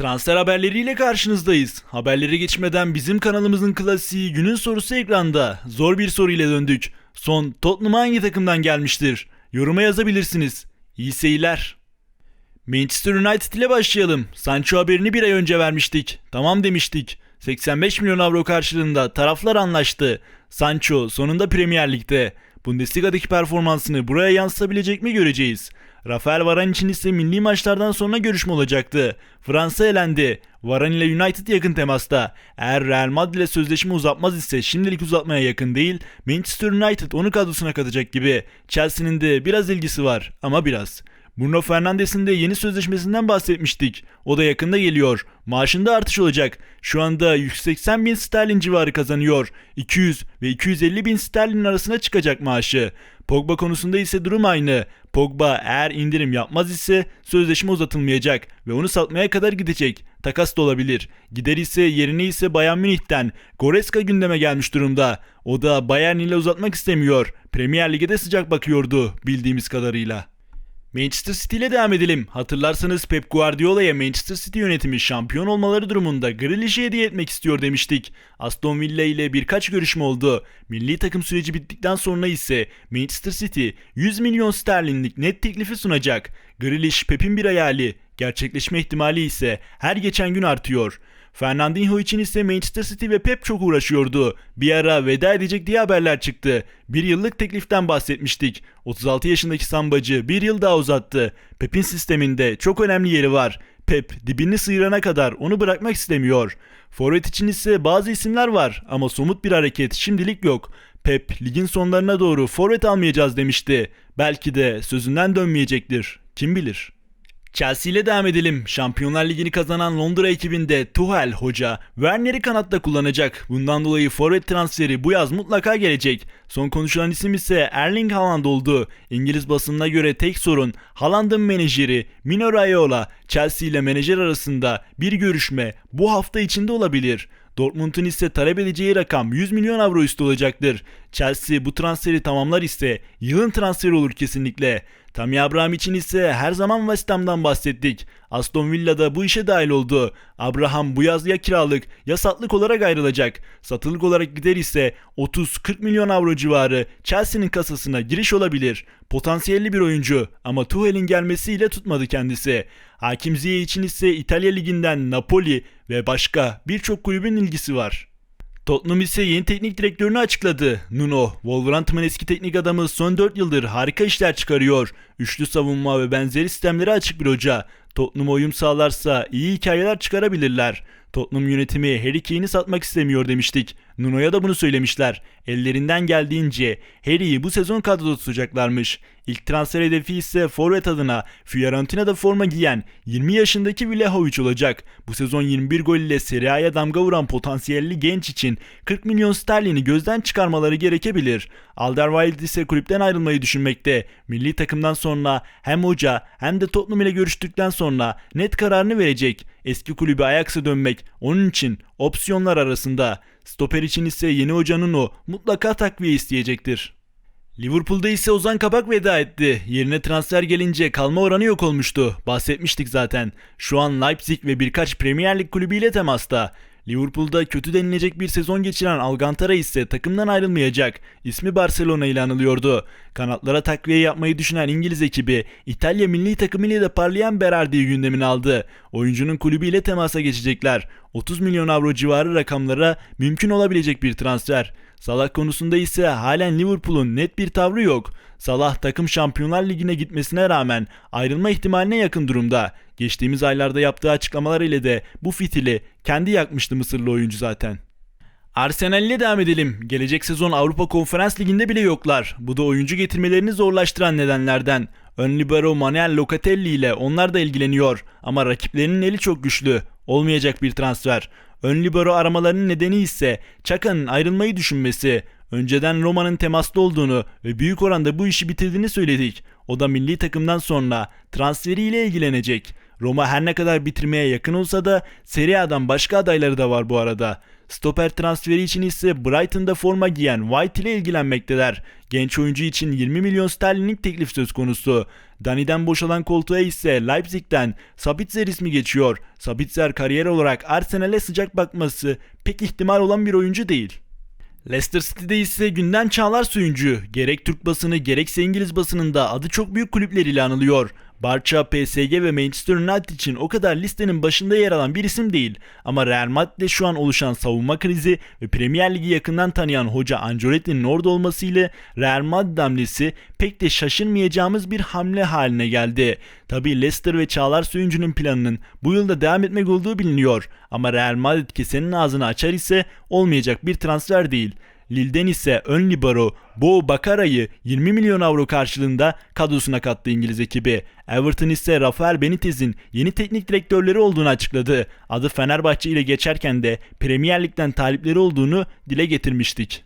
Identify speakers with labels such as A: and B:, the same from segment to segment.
A: Transfer haberleriyle karşınızdayız. Haberlere geçmeden bizim kanalımızın klasiği günün sorusu ekranda. Zor bir soru ile döndük. Son Tottenham hangi takımdan gelmiştir? Yoruma yazabilirsiniz. İyi seyirler. Manchester United ile başlayalım. Sancho haberini bir ay önce vermiştik. Tamam demiştik. 85 milyon avro karşılığında taraflar anlaştı. Sancho sonunda Premier Lig'de. Bundesliga'daki performansını buraya yansıtabilecek mi göreceğiz. Rafael Varane için ise milli maçlardan sonra görüşme olacaktı. Fransa elendi. Varane ile United yakın temasta. Eğer Real Madrid ile sözleşme uzatmaz ise şimdilik uzatmaya yakın değil. Manchester United onu kadrosuna katacak gibi. Chelsea'nin de biraz ilgisi var ama biraz. Bruno Fernandes'in de yeni sözleşmesinden bahsetmiştik. O da yakında geliyor. Maaşında artış olacak. Şu anda 180 bin sterlin civarı kazanıyor. 200 ve 250 bin sterlin arasına çıkacak maaşı. Pogba konusunda ise durum aynı. Pogba eğer indirim yapmaz ise sözleşme uzatılmayacak ve onu satmaya kadar gidecek. Takas da olabilir. Gider ise yerine ise Bayern Münih'ten Goretzka gündeme gelmiş durumda. O da Bayern ile uzatmak istemiyor. Premier Lig'e de sıcak bakıyordu bildiğimiz kadarıyla. Manchester City ile devam edelim. Hatırlarsanız Pep Guardiola'ya Manchester City yönetimi şampiyon olmaları durumunda Grealish'i hediye etmek istiyor demiştik. Aston Villa ile birkaç görüşme oldu. Milli takım süreci bittikten sonra ise Manchester City 100 milyon sterlinlik net teklifi sunacak. Grealish Pep'in bir hayali. Gerçekleşme ihtimali ise her geçen gün artıyor. Fernandinho için ise Manchester City ve Pep çok uğraşıyordu. Bir ara veda edecek diye haberler çıktı. Bir yıllık tekliften bahsetmiştik. 36 yaşındaki sambacı bir yıl daha uzattı. Pep'in sisteminde çok önemli yeri var. Pep dibini sıyırana kadar onu bırakmak istemiyor. Forvet için ise bazı isimler var ama somut bir hareket şimdilik yok. Pep ligin sonlarına doğru forvet almayacağız demişti. Belki de sözünden dönmeyecektir. Kim bilir? Chelsea ile devam edelim. Şampiyonlar Ligi'ni kazanan Londra ekibinde Tuchel hoca Werner'i kanatta kullanacak. Bundan dolayı forvet transferi bu yaz mutlaka gelecek. Son konuşulan isim ise Erling Haaland oldu. İngiliz basınına göre tek sorun Haaland'ın menajeri Mino Raiola Chelsea ile menajer arasında bir görüşme bu hafta içinde olabilir. Dortmund'un ise talep edeceği rakam 100 milyon avro üstü olacaktır. Chelsea bu transferi tamamlar ise yılın transferi olur kesinlikle. Tammy Abraham için ise her zaman West Ham'dan bahsettik. Aston Villa da bu işe dahil oldu. Abraham bu yaz ya kiralık ya satlık olarak ayrılacak. Satılık olarak gider ise 30-40 milyon avro civarı Chelsea'nin kasasına giriş olabilir. Potansiyelli bir oyuncu ama Tuchel'in gelmesiyle tutmadı kendisi. Hakim Ziyech için ise İtalya Ligi'nden Napoli ve başka birçok kulübün ilgisi var. Tottenham ise yeni teknik direktörünü açıkladı. Nuno, Wolverhampton'ın eski teknik adamı son 4 yıldır harika işler çıkarıyor. Üçlü savunma ve benzeri sistemlere açık bir hoca. Tottenham'a uyum sağlarsa iyi hikayeler çıkarabilirler. Tottenham yönetimi Harry Kane'i satmak istemiyor demiştik. Nuno'ya da bunu söylemişler. Ellerinden geldiğince Harry'i bu sezon kadroda tutacaklarmış. İlk transfer hedefi ise forvet adına Fiorentina'da forma giyen 20 yaşındaki Vlahovic olacak. Bu sezon 21 gol ile Serie A'ya damga vuran potansiyelli genç için 40 milyon sterlini gözden çıkarmaları gerekebilir. Alderweireld ise kulüpten ayrılmayı düşünmekte. Milli takımdan sonra hem hoca hem de Tottenham ile görüştükten sonra net kararını verecek. Eski kulübü Ajax'a dönmek onun için opsiyonlar arasında. Stoper için ise yeni hocanın o mutlaka takviye isteyecektir. Liverpool'da ise Ozan Kabak veda etti. Yerine transfer gelince kalma oranı yok olmuştu. Bahsetmiştik zaten. Şu an Leipzig ve birkaç Premier Lig kulübüyle temasta. Liverpool'da kötü denilecek bir sezon geçiren Alcantara ise takımdan ayrılmayacak. İsmi Barcelona ile anılıyordu. Kanatlara takviye yapmayı düşünen İngiliz ekibi İtalya milli takımıyla da parlayan Berardi'yi gündemine aldı. Oyuncunun kulübüyle temasa geçecekler. 30 milyon avro civarı rakamlara mümkün olabilecek bir transfer. Salah konusunda ise halen Liverpool'un net bir tavrı yok. Salah takım Şampiyonlar Ligi'ne gitmesine rağmen ayrılma ihtimaline yakın durumda. Geçtiğimiz aylarda yaptığı açıklamalar ile de bu fitili kendi yakmıştı Mısırlı oyuncu zaten. Arsenal ile devam edelim. Gelecek sezon Avrupa Konferans Ligi'nde bile yoklar. Bu da oyuncu getirmelerini zorlaştıran nedenlerden. Ön libero Manuel Locatelli ile onlar da ilgileniyor. Ama rakiplerinin eli çok güçlü. Olmayacak bir transfer. Ön libero aramalarının nedeni ise Çaka'nın ayrılmayı düşünmesi. Önceden Roma'nın temasta olduğunu ve büyük oranda bu işi bitirdiğini söyledik. O da milli takımdan sonra transferiyle ilgilenecek. Roma her ne kadar bitirmeye yakın olsa da Serie A'dan başka adayları da var bu arada. Stoper transferi için ise Brighton'da forma giyen White ile ilgilenmekteler. Genç oyuncu için 20 milyon sterlinlik teklif söz konusu. Dani'den boşalan koltuğa ise Leipzig'ten Sabitzer ismi geçiyor. Sabitzer kariyer olarak Arsenal'e sıcak bakması pek ihtimal olan bir oyuncu değil. Leicester City'de ise gündem Çağlar Söyüncü. Gerek Türk basını gerekse İngiliz basınında adı çok büyük kulüpler ile anılıyor. Barça, PSG ve Manchester United için o kadar listenin başında yer alan bir isim değil. Ama Real Madrid'de şu an oluşan savunma krizi ve Premier Ligi yakından tanıyan hoca Ancelotti'nin orada olmasıyla Real Madrid hamlesi pek de şaşırmayacağımız bir hamle haline geldi. Tabi Leicester ve Çağlar Söyüncü'nün planının bu yılda devam etmek olduğu biliniyor. Ama Real Madrid kesenin ağzını açar ise olmayacak bir transfer değil. Lille'den ise ön libero Bo Bakara'yı 20 milyon avro karşılığında kadrosuna kattı İngiliz ekibi. Everton ise Rafael Benitez'in yeni teknik direktörleri olduğunu açıkladı. Adı Fenerbahçe ile geçerken de Premier Lig'den talipleri olduğunu dile getirmiştik.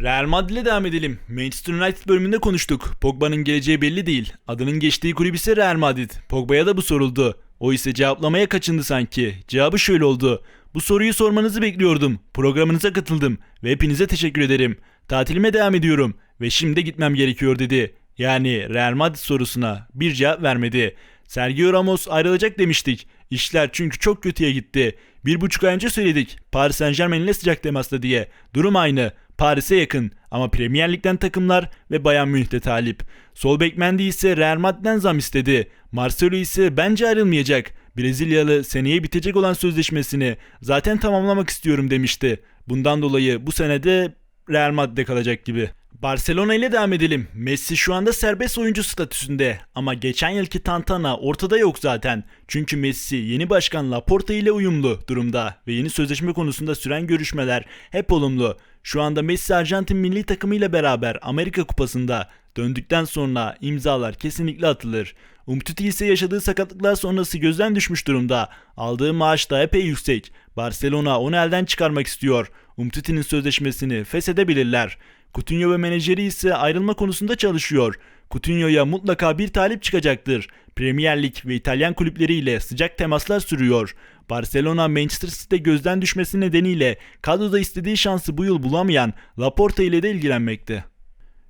A: Real Madrid'le devam edelim. Manchester United bölümünde konuştuk. Pogba'nın geleceği belli değil. Adının geçtiği kulüp ise Real Madrid. Pogba'ya da bu soruldu. O ise cevaplamaya kaçındı sanki. Cevabı şöyle oldu. Bu soruyu sormanızı bekliyordum. Programınıza katıldım ve hepinize teşekkür ederim. Tatilime devam ediyorum ve şimdi gitmem gerekiyor dedi. Yani Real Madrid sorusuna bir cevap vermedi. Sergio Ramos ayrılacak demiştik. İşler çünkü çok kötüye gitti. Bir buçuk ay önce söyledik. Paris Saint Germain ile sıcak temasta diye. Durum aynı. Paris'e yakın ama Premier Lig'den takımlar ve Bayern Münih'te talip. Sol bek Mendy ise Real Madrid'den zam istedi. Marcelo ise bence ayrılmayacak. Brezilyalı seneye bitecek olan sözleşmesini zaten tamamlamak istiyorum demişti. Bundan dolayı bu senede Real Madrid'de kalacak gibi. Barcelona ile devam edelim. Messi şu anda serbest oyuncu statüsünde ama geçen yılki tantana ortada yok zaten. Çünkü Messi yeni başkan Laporta ile uyumlu durumda ve yeni sözleşme konusunda süren görüşmeler hep olumlu. Şu anda Messi Arjantin milli takımıyla beraber Amerika Kupası'nda döndükten sonra imzalar kesinlikle atılır. Umtiti ise yaşadığı sakatlıklar sonrası gözden düşmüş durumda. Aldığı maaş da epey yüksek. Barcelona onu elden çıkarmak istiyor. Umtiti'nin sözleşmesini feshedebilirler. Coutinho ve menajeri ise ayrılma konusunda çalışıyor. Coutinho'ya mutlaka bir talip çıkacaktır. Premier Lig ve İtalyan kulüpleriyle sıcak temaslar sürüyor. Barcelona Manchester City'de gözden düşmesi nedeniyle kadroda istediği şansı bu yıl bulamayan Laporta ile de ilgilenmekte.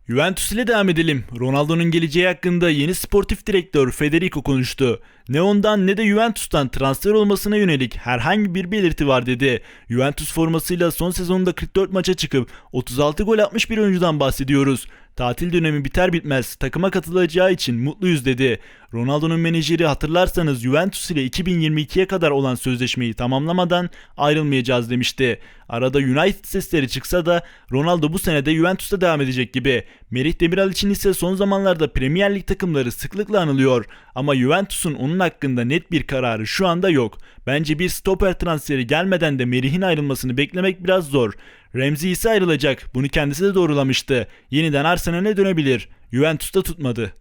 A: Juventus ile devam edelim. Ronaldo'nun geleceği hakkında yeni sportif direktör Federico konuştu. Ne ondan ne de Juventus'tan transfer olmasına yönelik herhangi bir belirti var dedi. Juventus formasıyla son sezonunda 44 maça çıkıp 36 gol atmış bir oyuncudan bahsediyoruz. Tatil dönemi biter bitmez takıma katılacağı için mutluyuz dedi. Ronaldo'nun menajeri hatırlarsanız Juventus ile 2022'ye kadar olan sözleşmeyi tamamlamadan ayrılmayacağız demişti. Arada United sesleri çıksa da Ronaldo bu senede Juventus'ta devam edecek gibi. Merih Demiral için ise son zamanlarda Premier Lig takımları sıklıkla anılıyor. Ama Juventus'un onun hakkında net bir kararı şu anda yok. Bence bir stoper transferi gelmeden de Merih'in ayrılmasını beklemek biraz zor. Ramsey ise ayrılacak. Bunu kendisi de doğrulamıştı. Yeniden Arsenal'e dönebilir. Juventus'ta tutmadı.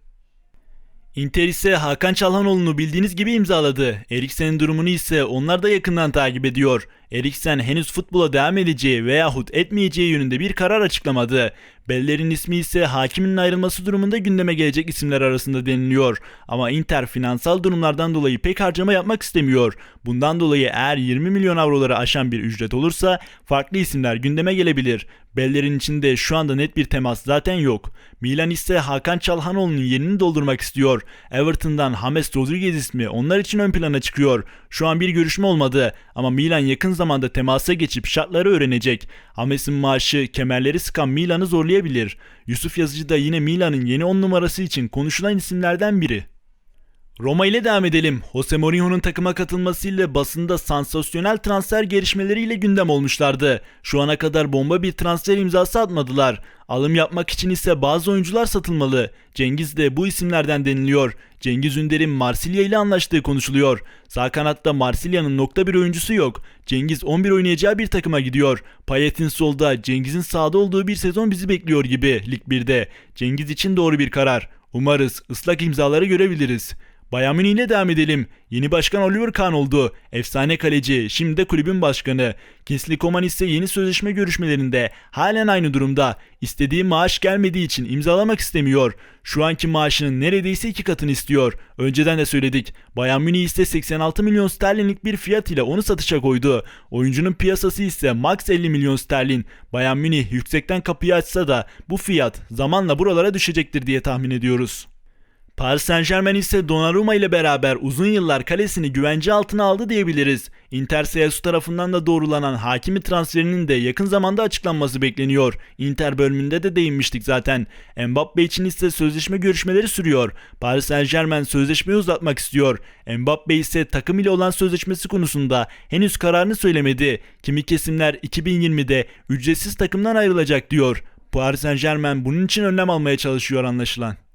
A: Inter ise Hakan Çalhanoğlu'nu bildiğiniz gibi imzaladı. Eriksen'in durumunu ise onlar da yakından takip ediyor. Eriksen henüz futbola devam edeceği veyahut etmeyeceği yönünde bir karar açıklamadı. Bellerin ismi ise hakimin ayrılması durumunda gündeme gelecek isimler arasında deniliyor. Ama Inter finansal durumlardan dolayı pek harcama yapmak istemiyor. Bundan dolayı eğer 20 milyon avroları aşan bir ücret olursa farklı isimler gündeme gelebilir. Bellerin içinde şu anda net bir temas zaten yok. Milan ise Hakan Çalhanoğlu'nun yerini doldurmak istiyor. Everton'dan James Rodriguez ismi onlar için ön plana çıkıyor. Şu an bir görüşme olmadı ama Milan yakın zamanda temasa geçip şartları öğrenecek. Hames'in maaşı kemerleri sıkan Milan'ı zorlayabilir. Yusuf Yazıcı da yine Milan'ın yeni 10 numarası için konuşulan isimlerden biri. Roma ile devam edelim. Jose Mourinho'nun takıma katılmasıyla basında sansasyonel transfer gelişmeleriyle gündem olmuşlardı. Şu ana kadar bomba bir transfer imzası atmadılar. Alım yapmak için ise bazı oyuncular satılmalı. Cengiz de bu isimlerden deniliyor. Cengiz Ünder'in Marsilya ile anlaştığı konuşuluyor. Sağ kanatta Marsilya'nın nokta bir oyuncusu yok. Cengiz 11 oynayacağı bir takıma gidiyor. Payet'in solda, Cengiz'in sağda olduğu bir sezon bizi bekliyor gibi Lig 1'de. Cengiz için doğru bir karar. Umarız ıslak imzaları görebiliriz. Bayern Münih ile devam edelim. Yeni başkan Oliver Kahn oldu. Efsane kaleci, şimdi de kulübün başkanı. Kingsley Coman ise yeni sözleşme görüşmelerinde halen aynı durumda. İstediği maaş gelmediği için imzalamak istemiyor. Şu anki maaşının neredeyse iki katını istiyor. Önceden de söyledik. Bayern Münih ise 86 milyon sterlinlik bir fiyat ile onu satışa koydu. Oyuncunun piyasası ise max 50 milyon sterlin. Bayern Münih yüksekten kapıyı açsa da bu fiyat zamanla buralara düşecektir diye tahmin ediyoruz. Paris Saint Germain ise Donnarumma ile beraber uzun yıllar kalesini güvence altına aldı diyebiliriz. Inter CSU tarafından da doğrulanan Hakimi transferinin de yakın zamanda açıklanması bekleniyor. Inter bölümünde de değinmiştik zaten. Mbappe için ise sözleşme görüşmeleri sürüyor. Paris Saint Germain sözleşmeyi uzatmak istiyor. Mbappe ise takım ile olan sözleşmesi konusunda henüz kararını söylemedi. Kimi kesimler 2020'de ücretsiz takımdan ayrılacak diyor. Paris Saint Germain bunun için önlem almaya çalışıyor anlaşılan.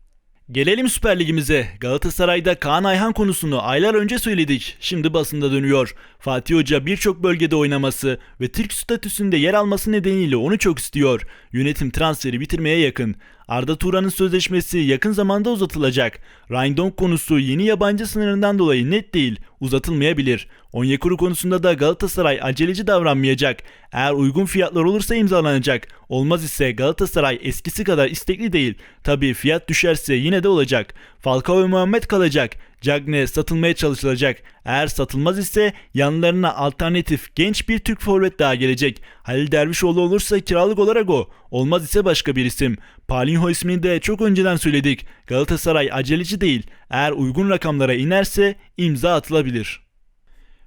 A: Gelelim Süper Ligimize. Galatasaray'da Kaan Ayhan konusunu aylar önce söyledik. Şimdi basında dönüyor. Fatih Hoca birçok bölgede oynaması ve Türk statüsünde yer alması nedeniyle onu çok istiyor. Yönetim transferi bitirmeye yakın. Arda Turan'ın sözleşmesi yakın zamanda uzatılacak. Rindon konusu yeni yabancı sınırından dolayı net değil, uzatılmayabilir. Onyekuru konusunda da Galatasaray aceleci davranmayacak. Eğer uygun fiyatlar olursa imzalanacak. Olmaz ise Galatasaray eskisi kadar istekli değil. Tabii fiyat düşerse yine de olacak. Falcao ve Muhammed kalacak. Cagne satılmaya çalışılacak. Eğer satılmaz ise yanlarına alternatif genç bir Türk forvet daha gelecek. Halil Dervişoğlu olursa kiralık olarak o. Olmaz ise başka bir isim. Paulinho ismini de çok önceden söyledik. Galatasaray aceleci değil. Eğer uygun rakamlara inerse imza atılabilir.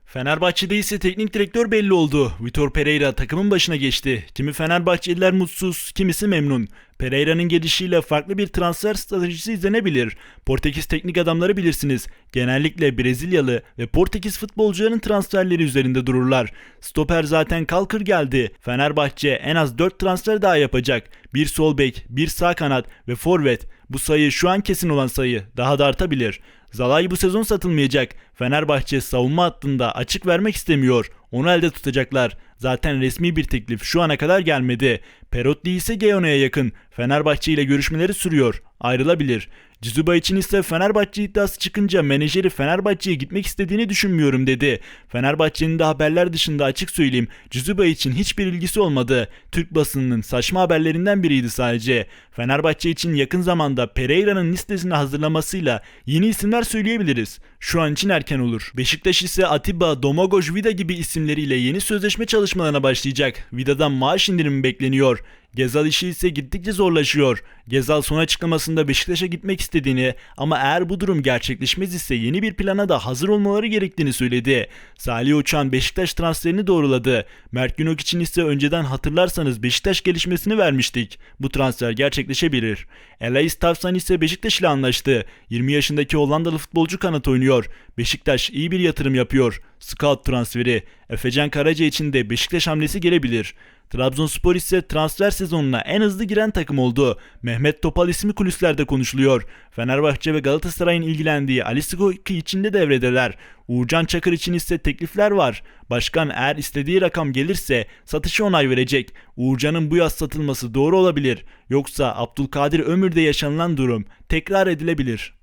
A: Fenerbahçe'de ise teknik direktör belli oldu. Vitor Pereira takımın başına geçti. Kimi Fenerbahçeliler mutsuz, kimisi memnun. Pereira'nın gelişiyle farklı bir transfer stratejisi izlenebilir. Portekiz teknik adamları bilirsiniz. Genellikle Brezilyalı ve Portekiz futbolcuların transferleri üzerinde dururlar. Stoper zaten kalkır geldi. Fenerbahçe en az 4 transfer daha yapacak. Bir sol bek, bir sağ kanat ve forvet. Bu sayı şu an kesin olan sayı. Daha da artabilir. Zalay bu sezon satılmayacak. Fenerbahçe savunma hattında açık vermek istemiyor. Onu elde tutacaklar. Zaten resmi bir teklif şu ana kadar gelmedi. Perotti ise Geona'ya yakın. Fenerbahçe ile görüşmeleri sürüyor. Ayrılabilir. Cizuba için ise Fenerbahçe iddiası çıkınca menajeri Fenerbahçe'ye gitmek istediğini düşünmüyorum dedi. Fenerbahçe'nin de haberler dışında açık söyleyeyim Cizuba için hiçbir ilgisi olmadı. Türk basınının saçma haberlerinden biriydi sadece. Fenerbahçe için yakın zamanda Pereira'nın listesini hazırlamasıyla yeni isimler söyleyebiliriz. Şu an için erken olur. Beşiktaş ise Atiba, Domagoj, Vida gibi isimleriyle yeni sözleşme çalışmalarına başlayacak. Vida'dan maaş indirimi bekleniyor. Gezal işi ise gittikçe zorlaşıyor. Gezal son açıklamasında Beşiktaş'a gitmek istediğini ama eğer bu durum gerçekleşmez ise yeni bir plana da hazır olmaları gerektiğini söyledi. Salih Uçan Beşiktaş transferini doğruladı. Mert Günok için ise önceden hatırlarsanız Beşiktaş gelişmesini vermiştik. Bu transfer gerçekleşebilir. Elias Tavsan ise Beşiktaş ile anlaştı. 20 yaşındaki Hollandalı futbolcu kanat oynuyor. Beşiktaş iyi bir yatırım yapıyor. Scout transferi. Efecan Karaca için de Beşiktaş hamlesi gelebilir. Trabzonspor ise transfer sezonuna en hızlı giren takım oldu. Mehmet Topal ismi kulislerde konuşuluyor. Fenerbahçe ve Galatasaray'ın ilgilendiği Ali Skoki için de devredeler. Uğurcan Çakır için ise teklifler var. Başkan eğer istediği rakam gelirse satışı onay verecek. Uğurcan'ın bu yaz satılması doğru olabilir. Yoksa Abdülkadir Ömür'de yaşanılan durum tekrar edilebilir.